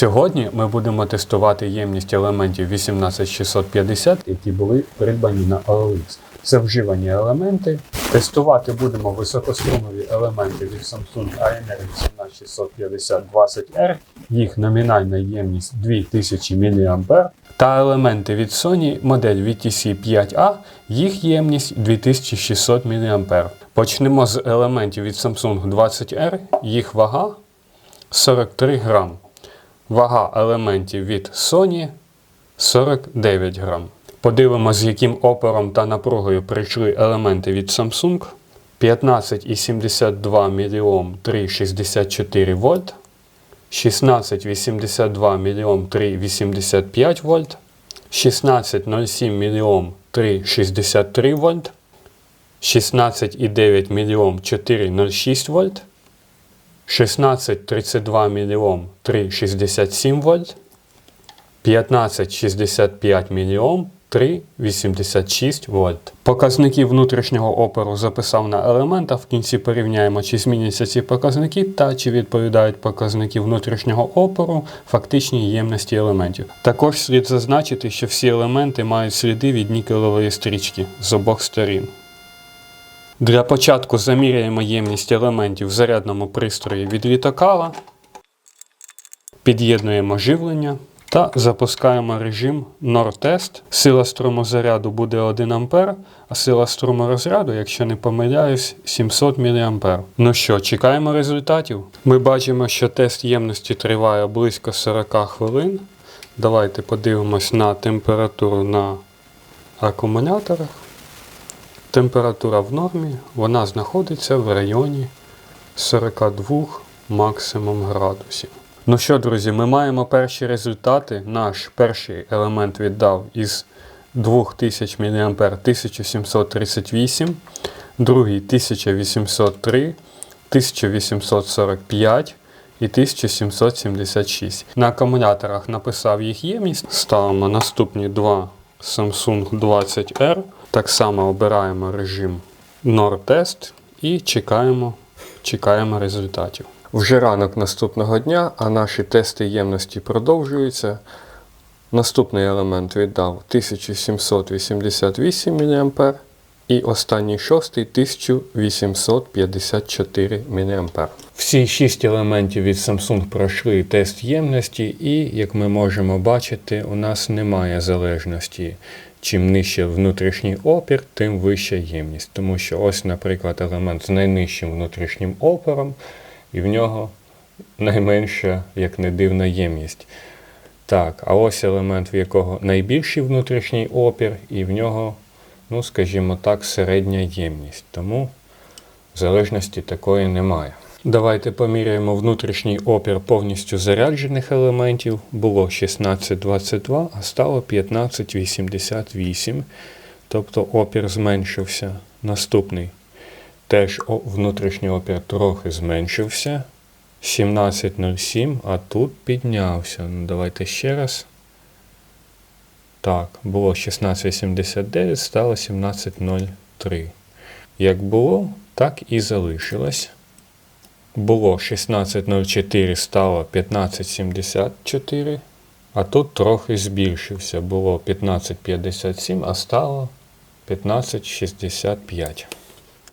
Сьогодні ми будемо тестувати ємність елементів 18650, які були придбані на OLX. Це вживані елементи. Тестувати будемо високострумові елементи від Samsung ANR 18650 20R. Їх номінальна ємність 2000 мА. Та елементи від Sony модель VTC 5A, їх ємність 2600 мА. Почнемо з елементів від Samsung 20R, їх вага 43 грам. Вага елементів від Sony 49 грам. Подивимося, з яким опором та напругою прийшли елементи від Samsung. 15,72 мільйом 3,64 вольт. 16,82 мільйом 3,85 вольт. 16,07 мільйом 3,63 вольт. 16,9 мільйом 4,06 вольт. 16,32 мільйом 3,67 вольт. 15,65 мільйом 3,86 вольт. Показники внутрішнього опору записав на елементах. В кінці порівняємо, чи зміняться ці показники та чи відповідають показники внутрішнього опору фактичній ємності елементів. Також слід зазначити, що всі елементи мають сліди від нікелевої стрічки з обох сторін. Для початку заміряємо ємність елементів в зарядному пристрої від літокала, під'єднуємо живлення та запускаємо режим NOR-тест. Сила струму заряду буде 1 А, а сила струму розряду, якщо не помиляюсь, 700 мА. Ну що, чекаємо результатів. Ми бачимо, що тест ємності триває близько 40 хвилин. Давайте подивимось на температуру на акумуляторах. Температура в нормі, вона знаходиться в районі 42 максимум градусів. Ну що, друзі, ми маємо перші результати. Наш перший елемент віддав із 2000 мА 1738, другий 1803, 1845 і 1776. На акумуляторах написав їх ємність. Ставимо наступні два Samsung 20R. Так само обираємо режим NOR-тест і чекаємо, чекаємо результатів. Вже ранок наступного дня, а наші тести ємності продовжуються. Наступний елемент віддав 1788 мА і останній шостий 1854 мА. Всі шість елементів від Samsung пройшли тест ємності, і, як ми можемо бачити, у нас немає залежності. Чим нижче внутрішній опір, тим вища ємність. Тому що ось, наприклад, елемент з найнижчим внутрішнім опором, і в нього найменша, як не дивна, ємність. Так, а ось елемент, в якого найбільший внутрішній опір, і в нього, ну, скажімо так, середня ємність. Тому залежності такої немає. Давайте поміряємо внутрішній опір повністю заряджених елементів. Було 16,22, а стало 15,88. Тобто опір зменшився. Наступний теж внутрішній опір трохи зменшився. 17,07, а тут піднявся. Ну, давайте ще раз. Так, було 16,89, стало 17,03. Як було, так і залишилось. Було 16,04, стало 15,74, а тут трохи збільшився. Було 15,57, а стало 15,65.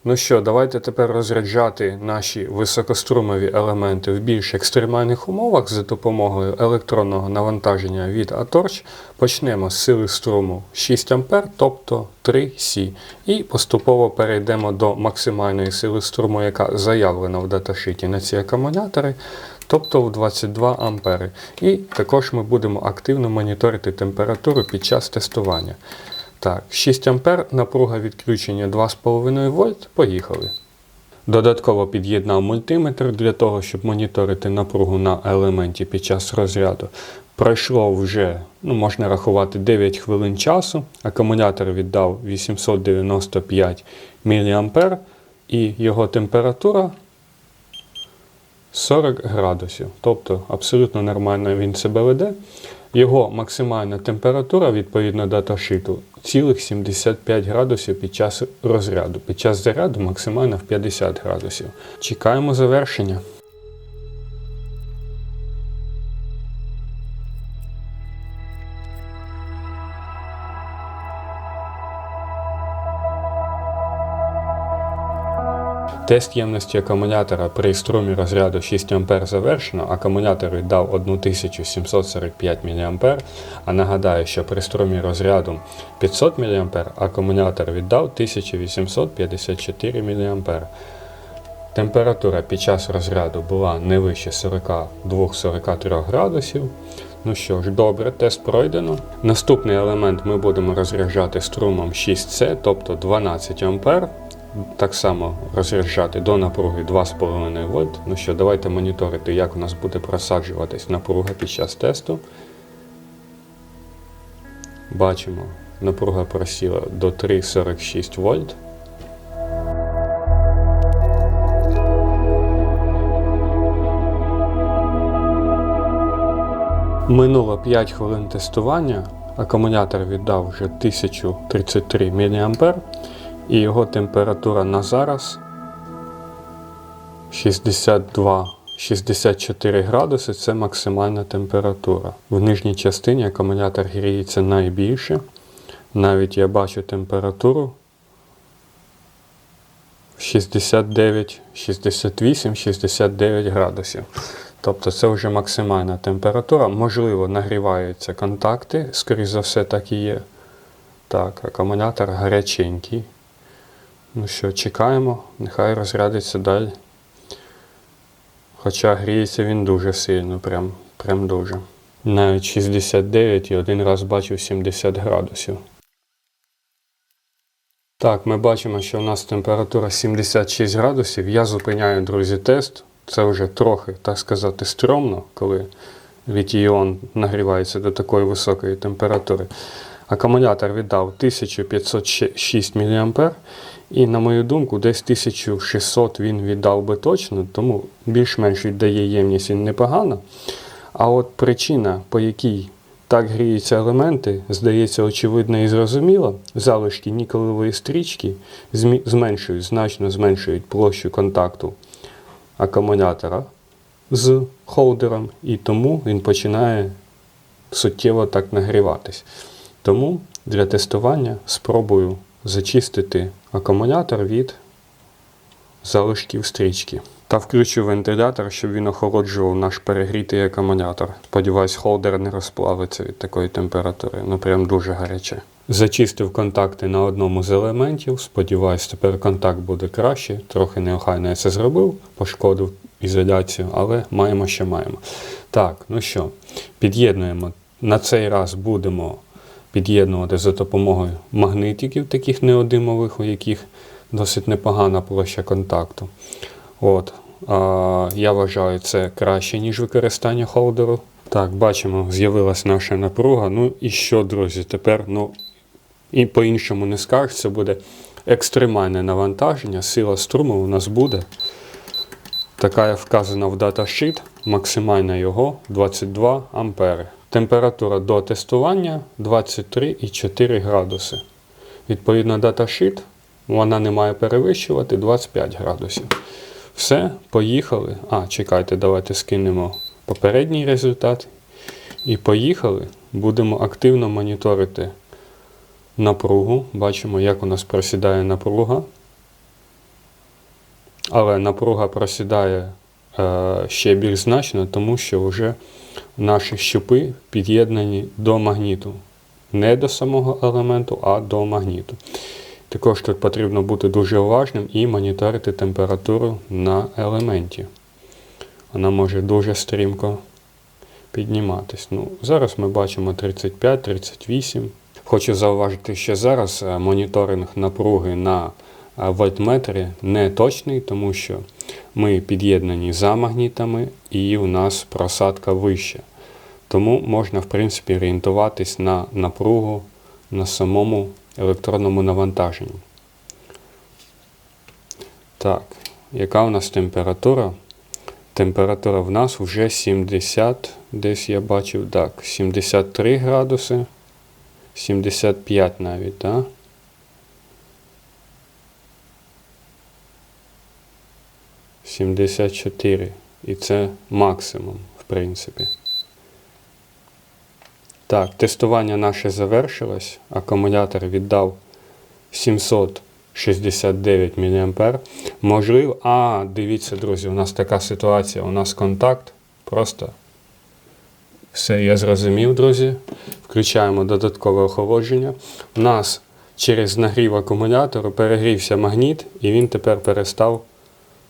Ну що, давайте тепер розряджати наші високострумові елементи в більш екстремальних умовах за допомогою електронного навантаження від Atorch. Почнемо з сили струму 6 А, тобто 3 С. І поступово перейдемо до максимальної сили струму, яка заявлена в даташиті на ці акумулятори, тобто в 22 ампери. І також ми будемо активно моніторити температуру під час тестування. Так, 6 А, напруга відключення 2,5 вольт. Поїхали. Додатково під'єднав мультиметр для того, щоб моніторити напругу на елементі під час розряду. Пройшло вже, ну, можна рахувати, 9 хвилин часу. Акумулятор віддав 895 мА і його температура 40 градусів. Тобто абсолютно нормально він себе веде. Його максимальна температура відповідно даташиту цілих 75 градусів під час розряду. Під час заряду максимально в 50 градусів. Чекаємо завершення. Тест ємності акумулятора при струмі розряду 6 А завершено. Акумулятор віддав 1745 мА. А нагадаю, що при струмі розряду 500 мА акумулятор віддав 1854 мА. Температура під час розряду була не вище 42-43 градусів. Ну що ж, добре, тест пройдено. Наступний елемент ми будемо розряджати струмом 6С, тобто 12 А. Так само розряджати до напруги 2,5 вольт. Ну що, давайте моніторити, як у нас буде просаджуватись напруга під час тесту. Бачимо, напруга просіла до 3,46 вольт. Минуло 5 хвилин тестування. Акумулятор віддав вже 1033 мА і його температура на зараз 62-64 градуси це максимальна температура. В нижній частині акумулятор гріється найбільше. Навіть я бачу температуру 69, 68, 69 градусів. Тобто це вже максимальна температура. Можливо, нагріваються контакти, скоріш за все, так і є. Так, акумулятор гаряченький. Ну що, чекаємо, нехай розрядиться далі. Хоча гріється він дуже сильно, прям, прям дуже. Навіть 69 і один раз бачив 70 градусів. Так, ми бачимо, що у нас температура 76 градусів. Я зупиняю, друзі, тест. Це вже трохи, так сказати, стрьомно, коли літій-іон нагрівається до такої високої температури. Акумулятор віддав 1506 мА, і, на мою думку, десь 1600 він віддав би точно, тому більш-менш віддає ємність він непогано. А от причина, по якій так гріються елементи, здається, очевидно і зрозуміло. Залишки нікелевої стрічки зменшують, значно зменшують площу контакту акумулятора з холдером, і тому він починає суттєво так нагріватись. Тому для тестування спробую зачистити акумулятор від залишків стрічки. Та включу вентилятор, щоб він охолоджував наш перегрітий акумулятор. Сподіваюсь, холдер не розплавиться від такої температури. Ну прям дуже гаряче. Зачистив контакти на одному з елементів. Сподіваюсь, тепер контакт буде краще. Трохи неохайно я це зробив, пошкодив ізоляцію, але маємо, що маємо. Так, ну що, під'єднуємо. На цей раз будемо під'єднувати за допомогою магнитиків, таких неодимових, у яких досить непогана площа контакту. От, а, Я вважаю це краще, ніж використання холдеру. Так, бачимо, з'явилась наша напруга. Ну і що, друзі, тепер ну, і по-іншому не скажеш, це буде екстремальне навантаження, сила струму у нас буде. Така вказана в даташит, максимальна його 22 ампери. Температура до тестування 23,4 градуси. Відповідно, даташит вона не має перевищувати 25 градусів. Все, поїхали. А, чекайте, давайте скинемо попередній результат. І поїхали. Будемо активно моніторити напругу. Бачимо, як у нас просідає напруга. Але напруга просідає ще більш значно, тому що вже наші щупи під'єднані до магніту. Не до самого елементу, а до магніту. Також тут потрібно бути дуже уважним і моніторити температуру на елементі. Вона може дуже стрімко підніматись. Ну, Зараз ми бачимо 35-38. Хочу зауважити, що зараз е, моніторинг напруги на вольтметри не точний, тому що ми під'єднані за магнітами і у нас просадка вища. Тому можна, в принципі, орієнтуватись на напругу на самому електронному навантаженні. Так, яка у нас температура? Температура в нас вже 70, десь я бачив, так, 73 градуси, 75 навіть, так? 74. І це максимум, в принципі. Так, тестування наше завершилось. Акумулятор віддав 769 мА. Можливо, а, дивіться, друзі, у нас така ситуація. У нас контакт. Просто все, я зрозумів, друзі. Включаємо додаткове охолодження. У нас через нагрів акумулятору перегрівся магніт, і він тепер перестав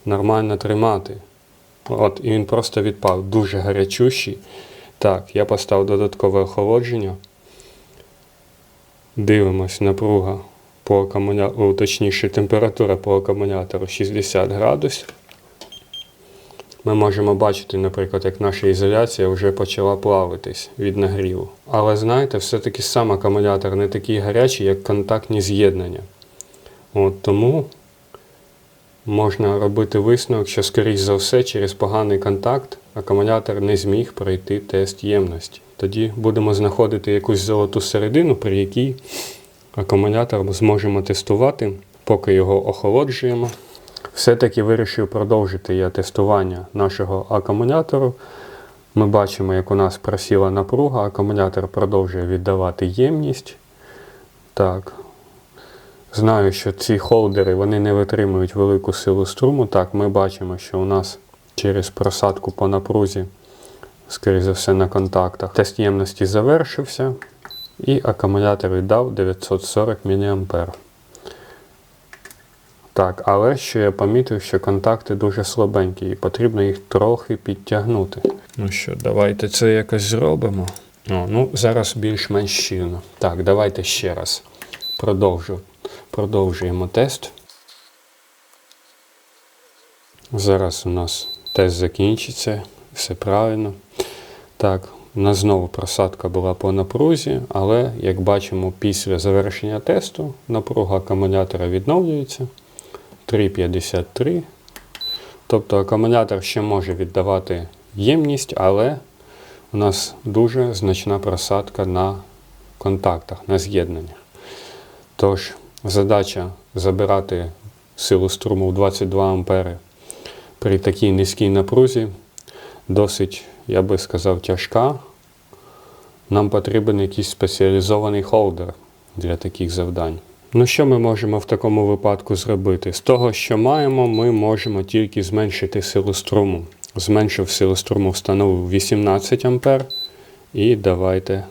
нормально тримати. От, і він просто відпав. Дуже гарячущий. Так, я поставив додаткове охолодження. Дивимось, напруга по акумулятору, точніше, температура по акумулятору 60 градусів. Ми можемо бачити, наприклад, як наша ізоляція вже почала плавитись від нагріву. Але знаєте, все-таки сам акумулятор не такий гарячий, як контактні з'єднання. От Тому можна робити висновок, що, скоріш за все, через поганий контакт акумулятор не зміг пройти тест ємності. Тоді будемо знаходити якусь золоту середину, при якій акумулятор зможемо тестувати, поки його охолоджуємо. Все-таки вирішив продовжити я тестування нашого акумулятору. Ми бачимо, як у нас просіла напруга, акумулятор продовжує віддавати ємність. Так. Знаю, що ці холдери вони не витримують велику силу струму. Так, ми бачимо, що у нас через просадку по напрузі, скоріше за все, на контактах, тест ємності завершився. І акумулятор віддав 940 мА. Так, але що я помітив, що контакти дуже слабенькі і потрібно їх трохи підтягнути. Ну що, давайте це якось зробимо. О, ну, зараз більш-менш щільно. Так, давайте ще раз продовжу. Продовжуємо тест. Зараз у нас тест закінчиться, все правильно. Так, у нас знову просадка була по напрузі, але, як бачимо, після завершення тесту напруга акумулятора відновлюється. 3,53. Тобто акумулятор ще може віддавати ємність, але у нас дуже значна просадка на контактах, на з'єднаннях. Тож, задача забирати силу струму в 22 А при такій низькій напрузі досить, я би сказав, тяжка. Нам потрібен якийсь спеціалізований холдер для таких завдань. Ну, що ми можемо в такому випадку зробити? З того, що маємо, ми можемо тільки зменшити силу струму. Зменшив силу струму, встановив 18 А. І давайте,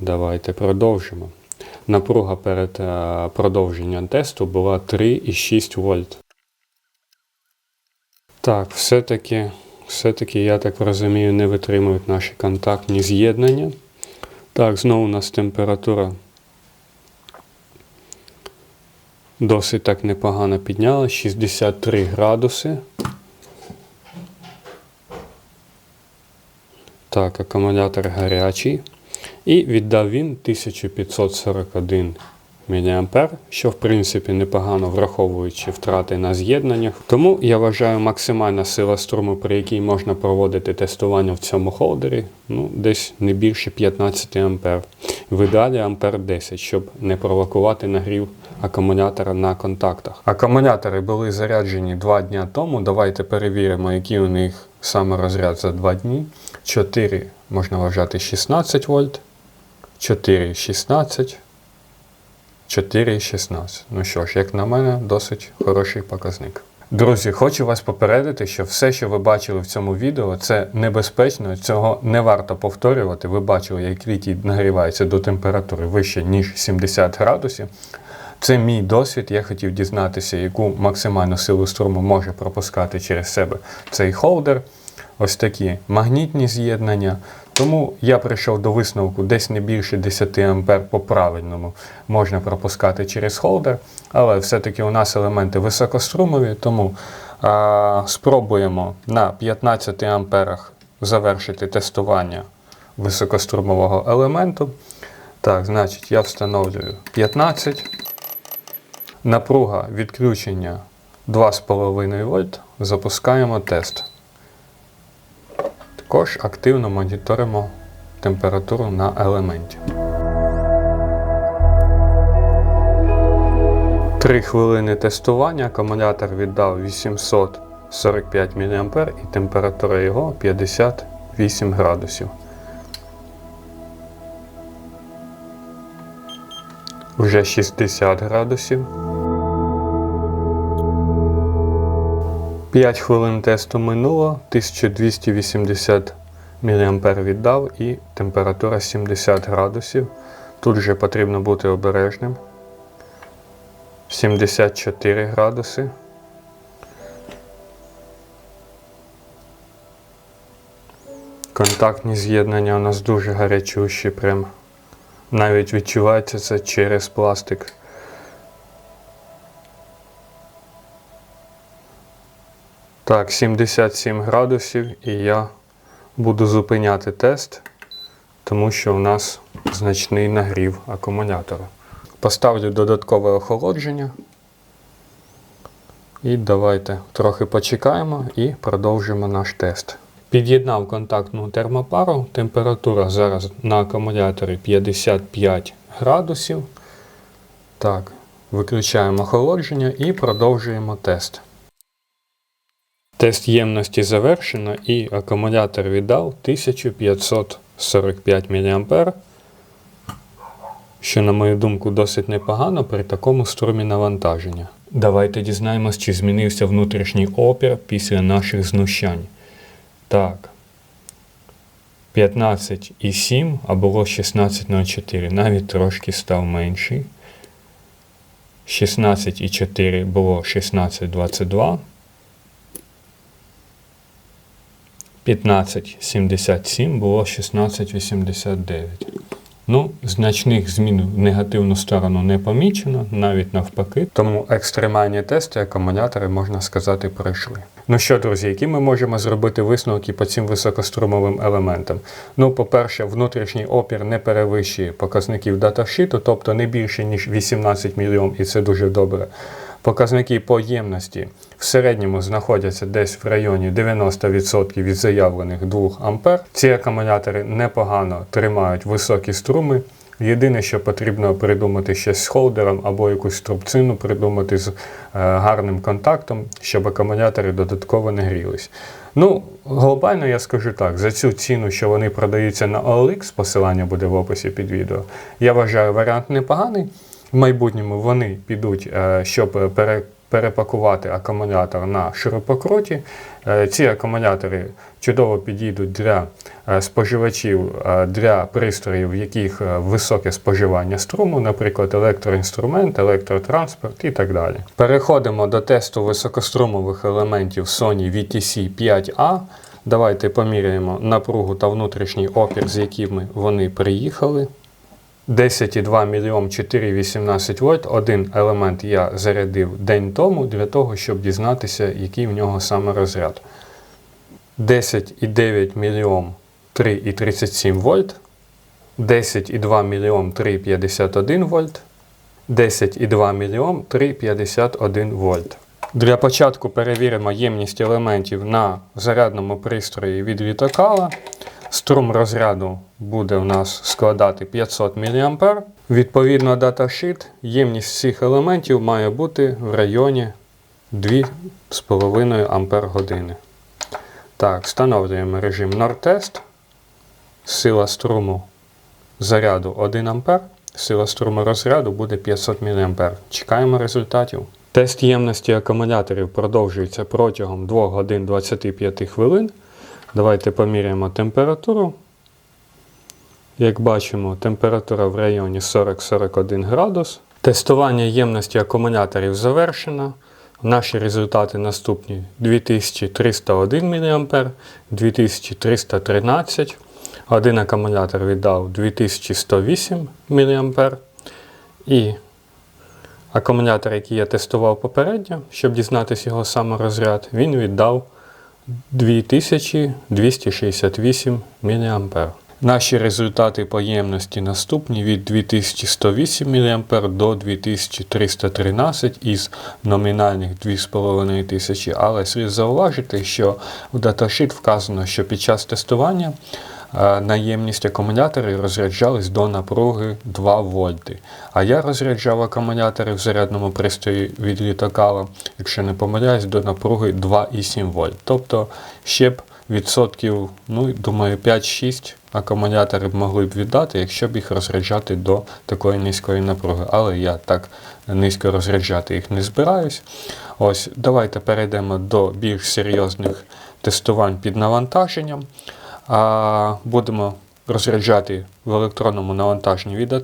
давайте продовжимо. Напруга перед е, продовженням тесту була 3,6 вольт. Так, все-таки, все-таки, я так розумію, не витримують наші контактні з'єднання. Так, знову у нас температура досить так непогано підняла, 63 градуси. Так, акумулятор гарячий. І віддав він 1541 мА, що в принципі непогано враховуючи втрати на з'єднаннях. Тому я вважаю максимальна сила струму, при якій можна проводити тестування в цьому холдері, ну, десь не більше 15 А. В ідеалі ампер 10, щоб не провокувати нагрів акумулятора на контактах. Акумулятори були заряджені 2 дні тому. Давайте перевіримо, який у них саме розряд за 2 дні. 4 можна вважати 16 вольт. 4,16, 4,16. Ну що ж, як на мене, досить хороший показник. Друзі, хочу вас попередити, що все, що ви бачили в цьому відео, це небезпечно, цього не варто повторювати. Ви бачили, як літій нагрівається до температури вище, ніж 70 градусів. Це мій досвід. Я хотів дізнатися, яку максимальну силу струму може пропускати через себе цей холдер. Ось такі магнітні з'єднання. Тому я прийшов до висновку десь не більше 10 А по правильному можна пропускати через холдер, але все-таки у нас елементи високострумові, тому а, спробуємо на 15 амперах завершити тестування високострумового елементу. Так, значить, я встановлюю 15. Напруга відключення 2,5 вольт. Запускаємо тест. Також активно моніторимо температуру на елементі. 3 хвилини тестування. Акумулятор віддав 845 мА і температура його 58 градусів. Вже 60 градусів. 5 хвилин тесту минуло, 1280 мА віддав і температура 70 градусів. Тут вже потрібно бути обережним. 74 градуси. Контактні з'єднання у нас дуже гарячущі, прям навіть відчувається це через пластик. Так, 77 градусів і я буду зупиняти тест, тому що у нас значний нагрів акумулятора. Поставлю додаткове охолодження. І давайте трохи почекаємо і продовжимо наш тест. Під'єднав контактну термопару. Температура зараз на акумуляторі 55 градусів. Так, виключаємо охолодження і продовжуємо тест. Тест ємності завершено і акумулятор віддав 1545 мА, що, на мою думку, досить непогано при такому струмі навантаження. Давайте дізнаємось, чи змінився внутрішній опір після наших знущань. Так. 15,7, а було 16,04. Навіть трошки став менший. 16,4 було 16,22. 15,77 було 16,89. Ну, значних змін в негативну сторону не помічено, навіть навпаки. Тому екстремальні тести акумулятори, можна сказати, пройшли. Ну що, друзі, які ми можемо зробити висновки по цим високострумовим елементам? Ну, по-перше, внутрішній опір не перевищує показників даташіту, тобто не більше, ніж 18 мільйон, і це дуже добре. Показники по ємності в середньому знаходяться десь в районі 90% від заявлених 2 А. Ці акумулятори непогано тримають високі струми. Єдине, що потрібно придумати щось з холдером або якусь струбцину придумати з е, гарним контактом, щоб акумулятори додатково не грілись. Ну, глобально я скажу так, за цю ціну, що вони продаються на OLX, посилання буде в описі під відео, я вважаю варіант непоганий. В майбутньому вони підуть, е, щоб перепакувати акумулятор на ширококруті. Е, ці акумулятори чудово підійдуть для е, споживачів, для пристроїв, в яких високе споживання струму, наприклад, електроінструмент, електротранспорт і так далі. Переходимо до тесту високострумових елементів Sony VTC 5A. Давайте поміряємо напругу та внутрішній опір, з якими вони приїхали. 10,2 мільйон 418 вольт. Один елемент я зарядив день тому для того, щоб дізнатися, який в нього саме розряд. 10,9 мільйон 3,37 вольт. 10,2 мільйон 3,51 вольт. 10,2 мільйон 3,51 вольт. Для початку перевіримо ємність елементів на зарядному пристрої від літокала. Струм розряду буде у нас складати 500 мА. Відповідно, даташит, ємність всіх елементів має бути в районі 2,5 Ампер години. Так, встановлюємо режим Нортест. Сила струму заряду 1 А. Сила струму розряду буде 500 мА. Чекаємо результатів. Тест ємності акумуляторів продовжується протягом 2 годин 25 хвилин. Давайте поміряємо температуру. Як бачимо, температура в районі 40-41 градус. Тестування ємності акумуляторів завершено. Наші результати наступні: 2301 мА, 2313. Один акумулятор віддав 2108 мА. І акумулятор, який я тестував попередньо, щоб дізнатися його саморозряд, він віддав 2268 мА. Наші результати по ємності наступні від 2108 мА до 2313 із номінальних 2500, але слід зауважити, що в даташит вказано, що під час тестування наємність акумуляторів розряджались до напруги 2 вольти. А я розряджав акумулятори в зарядному пристрої від літокала, якщо не помиляюсь, до напруги 2,7 вольт. Тобто ще б відсотків, ну, думаю, 5-6 акумулятори могли б віддати, якщо б їх розряджати до такої низької напруги. Але я так низько розряджати їх не збираюсь. Ось, давайте перейдемо до більш серйозних тестувань під навантаженням. А, будемо розряджати в електронному навантаженні від.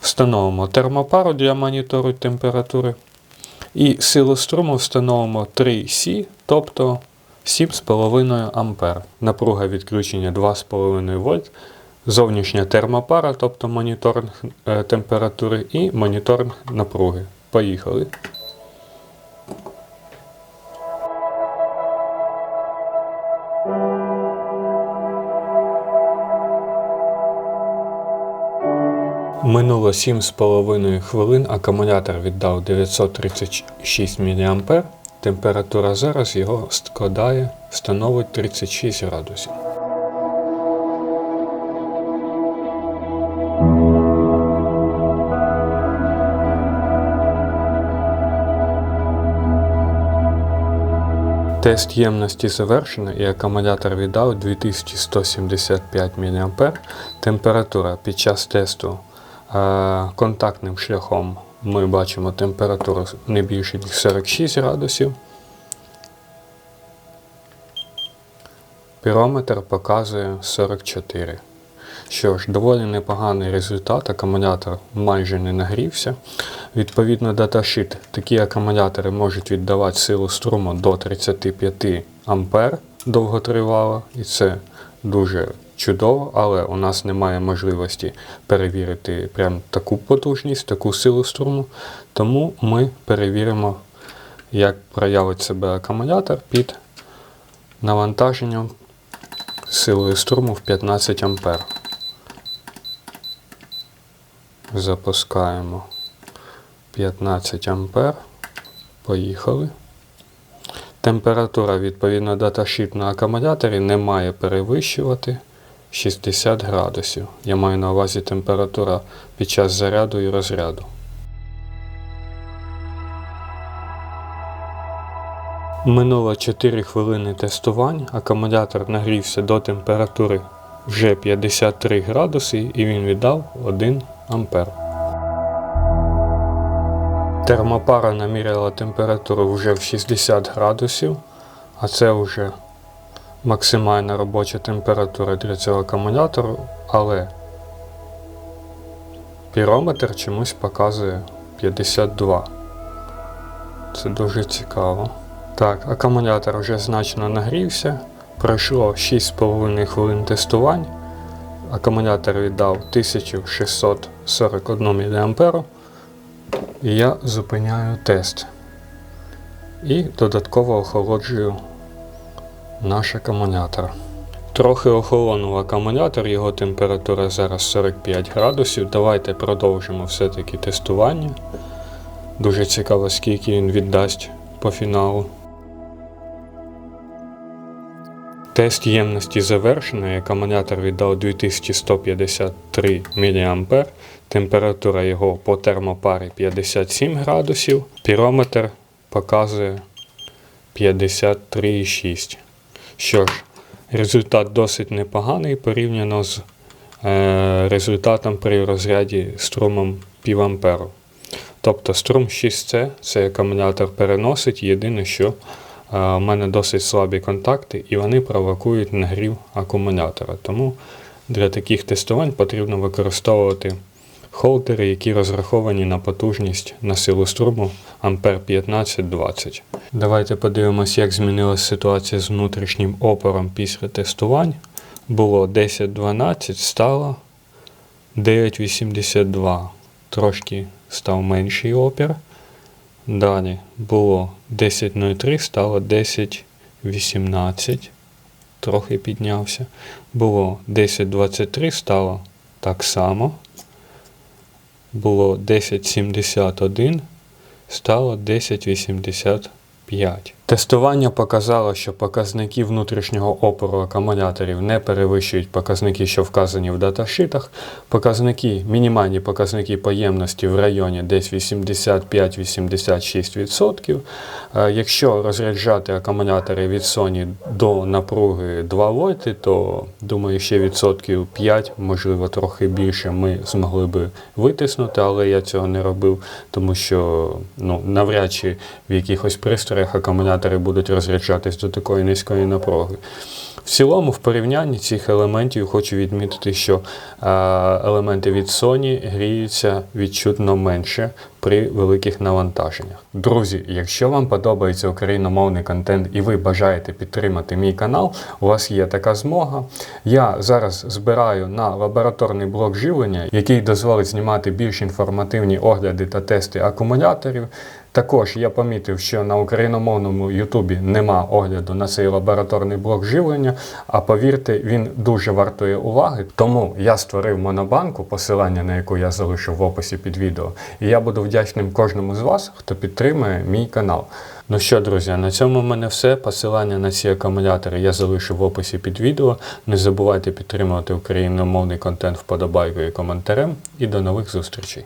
Встановимо термопару для монітору температури. І силу струму встановимо 3С, тобто 7,5 А. Напруга відключення 2,5 вольт. Зовнішня термопара, тобто моніторинг е, температури, і моніторинг напруги. Поїхали. Минуло 7,5 хвилин, акумулятор віддав 936 мА. Температура зараз його складає, становить 36 градусів. Тест ємності завершено і акумулятор віддав 2175 мА. Температура під час тесту е, контактним шляхом ми бачимо температуру не більше ніж 46 градусів. Пірометр показує 44. Що ж, доволі непоганий результат. Акумулятор майже не нагрівся. Відповідно, даташит, такі акумулятори можуть віддавати силу струму до 35 А довготривало, і це дуже чудово, але у нас немає можливості перевірити прям таку потужність, таку силу струму. Тому ми перевіримо, як проявить себе акумулятор під навантаженням силою струму в 15 А. Запускаємо 15 А. Поїхали. Температура відповідно даташіт на акумуляторі не має перевищувати 60 градусів. Я маю на увазі температура під час заряду і розряду. Минуло 4 хвилини тестувань. Акумулятор нагрівся до температури вже 53 градуси і він віддав 1 ампер. Термопара наміряла температуру вже в 60 градусів, а це вже максимальна робоча температура для цього акумулятору, але пірометр чомусь показує 52. Це дуже цікаво. Так, акумулятор вже значно нагрівся. Пройшло 6,5 хвилин тестувань. Акумулятор віддав 1641 мА. І я зупиняю тест. І додатково охолоджую наш акумулятор. Трохи охолонув акумулятор, його температура зараз 45 градусів. Давайте продовжимо все-таки тестування. Дуже цікаво, скільки він віддасть по фіналу. Тест ємності завершено, і акумулятор віддав 2153 мА. Температура його по термопарі 57 градусів. Пірометр показує 53,6. Що ж, результат досить непоганий порівняно з е, результатом при розряді струмом півамперу. Тобто струм 6C цей акумулятор переносить. Єдине, що у мене досить слабі контакти, і вони провокують нагрів акумулятора. Тому для таких тестувань потрібно використовувати холдери, які розраховані на потужність на силу струму ампер 15-20. Давайте подивимося, як змінилася ситуація з внутрішнім опором після тестувань. Було 10-12, стало 9,82. Трошки став менший опір. Далі було 10.03, стало 10.18, трохи піднявся. Було 10.23, стало так само. Було 10.71, стало 10.85. Тестування показало, що показники внутрішнього опору акумуляторів не перевищують показники, що вказані в даташитах. Показники, мінімальні показники поємності в районі десь 85-86%. Е, Якщо розряджати акумулятори від Sony до напруги 2 вольти, то думаю, ще відсотків 5, можливо, трохи більше ми змогли би витиснути, але я цього не робив, тому що ну, навряд чи в якихось пристроях акумулятори будуть розряджатись до такої низької напруги. В цілому, в порівнянні цих елементів хочу відмітити, що елементи від Sony гріються відчутно менше при великих навантаженнях. Друзі, якщо вам подобається україномовний контент і ви бажаєте підтримати мій канал, у вас є така змога. Я зараз збираю на лабораторний блок живлення, який дозволить знімати більш інформативні огляди та тести акумуляторів. Також я помітив, що на україномовному Ютубі нема огляду на цей лабораторний блок живлення. А повірте, він дуже вартує уваги. Тому я створив монобанку, посилання на яку я залишу в описі під відео. І я буду вдячним кожному з вас, хто підтримує мій канал. Ну що, друзі, на цьому в мене все. Посилання на ці акумулятори я залишу в описі під відео. Не забувайте підтримувати україномовний контент вподобайкою і коментарем. І до нових зустрічей.